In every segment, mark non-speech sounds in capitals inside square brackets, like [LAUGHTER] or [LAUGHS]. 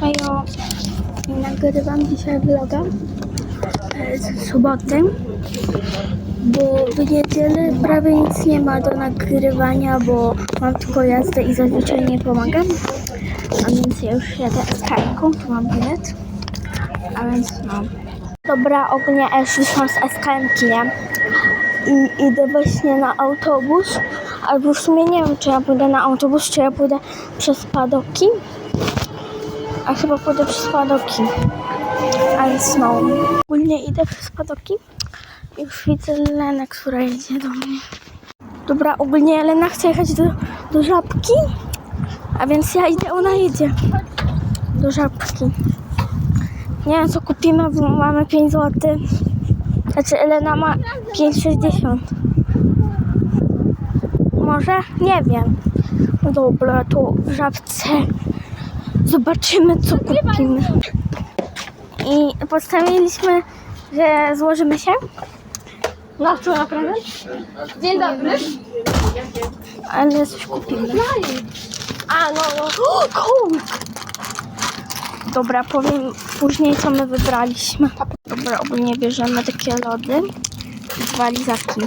Hejo, nagrywam dzisiaj vloga e, z soboty, bo w niedzielę prawie nic nie ma do nagrywania, bo mam tylko jazdę i zazwyczaj nie pomagam. A więc ja już jadę SKM-ką, tu mam bilet. A więc no. Dobra, ogólnie ja już wyszłam z SKM-ki, nie? I idę właśnie na autobus. Albo w sumie nie wiem, czy ja pójdę na autobus, czy ja pójdę przez padoki. A chyba pójdę przez padoki. A więc no. Ogólnie idę przez padoki. Już widzę Lenę, która jedzie do mnie. Dobra, ogólnie Lena chce jechać do, do żabki. A więc ja idę, ona jedzie. Do żabki. Nie wiem co kupimy, bo mamy 5 zł. Znaczy Elena ma 5,60. Może? Nie wiem. Dobra, to w żabce zobaczymy co kupimy. I postawiliśmy, że złożymy się. Na co na prezent? Dzień dobry. Ale coś kupimy. A, no, no. Dobra, powiem później co my wybraliśmy. Dobra, ogólnie bierzemy takie lody. Dwa lizaki.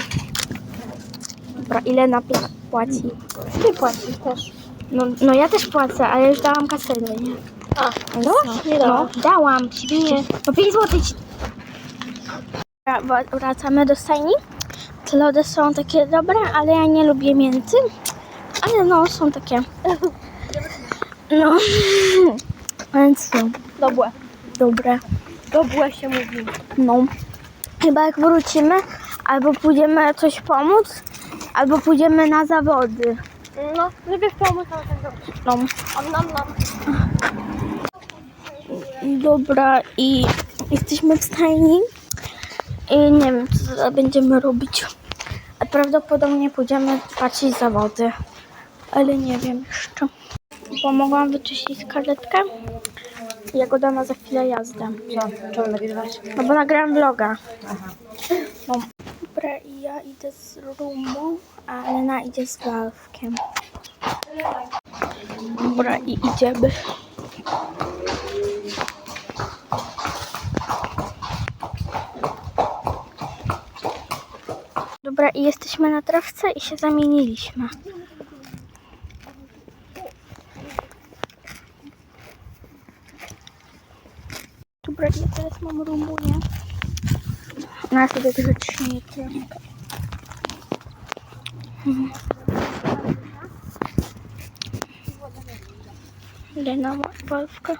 Dobra, ile na płaci? Ty płacisz też. No, no ja też płacę, ale już dałam kasę, nie? A, dałaś? no, Nie No, dałaś. dałam, świnie. No 5 zł ci... Wra- wa- Wracamy do stajni. Te lody są takie dobre, ale ja nie lubię mięty. Ale no, są takie. No. [LAUGHS] Więc no, Dobre. dobre. Dobre się mówi. No. Chyba jak wrócimy, albo pójdziemy coś pomóc, albo pójdziemy na zawody. No, lubię pomóc na ten dobry. No. Om. Dobra, i jesteśmy w stajni. I nie wiem, co teraz będziemy robić. A prawdopodobnie pójdziemy patrzeć zawody. Ale nie wiem jeszcze. Pomogłam wyczyścić karetkę. Jagoda ma za chwilę jazdę. Co? Czemu nagrywasz? No bo nagrałam vloga. No. Dobra, i ja idę z Rumą, a Lena idzie z Walwkiem. Dobra, i idziemy. Dobra, i jesteśmy na trawce i się zamieniliśmy. Dobra, ja teraz mam Rumunię. Na sobie grzecznie trochę. Lena ma walwkę.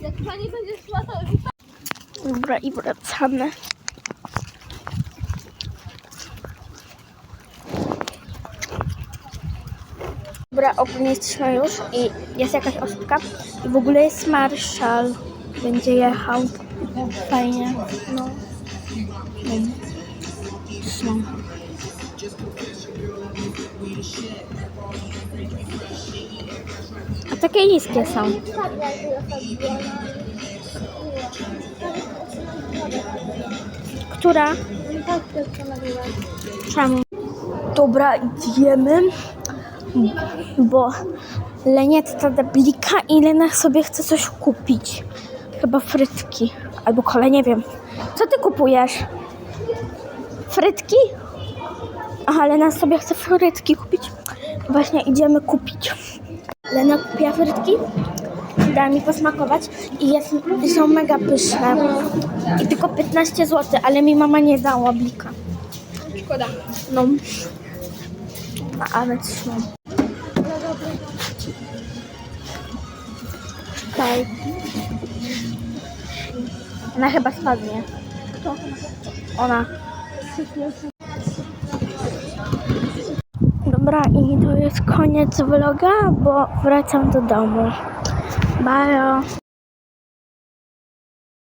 Jak pani będzie szła, to Dobra, i wracamy. Dobra, ogólnie jesteśmy już i jest jakaś osóbka i w ogóle jest marszał. Będzie jechał. Fajnie. No. No. A takie niskie są. Która? Czemu? Dobra, idziemy, bo Lenietta da blika i Lena sobie chce coś kupić. Chyba frytki albo kole, nie wiem. Co ty kupujesz? Frytki? Aha, Lena sobie chce frytki kupić. Właśnie idziemy kupić. Lena kupiła frytki, dała mi posmakować i jest, są mega pyszne. I tylko 15 zł, ale mi mama nie dała blika. Szkoda. No. No, ale co? Czekaj. Ona chyba spadnie. Kto? Ona. Dobra, i to jest koniec vloga, bo wracam do domu. Bye.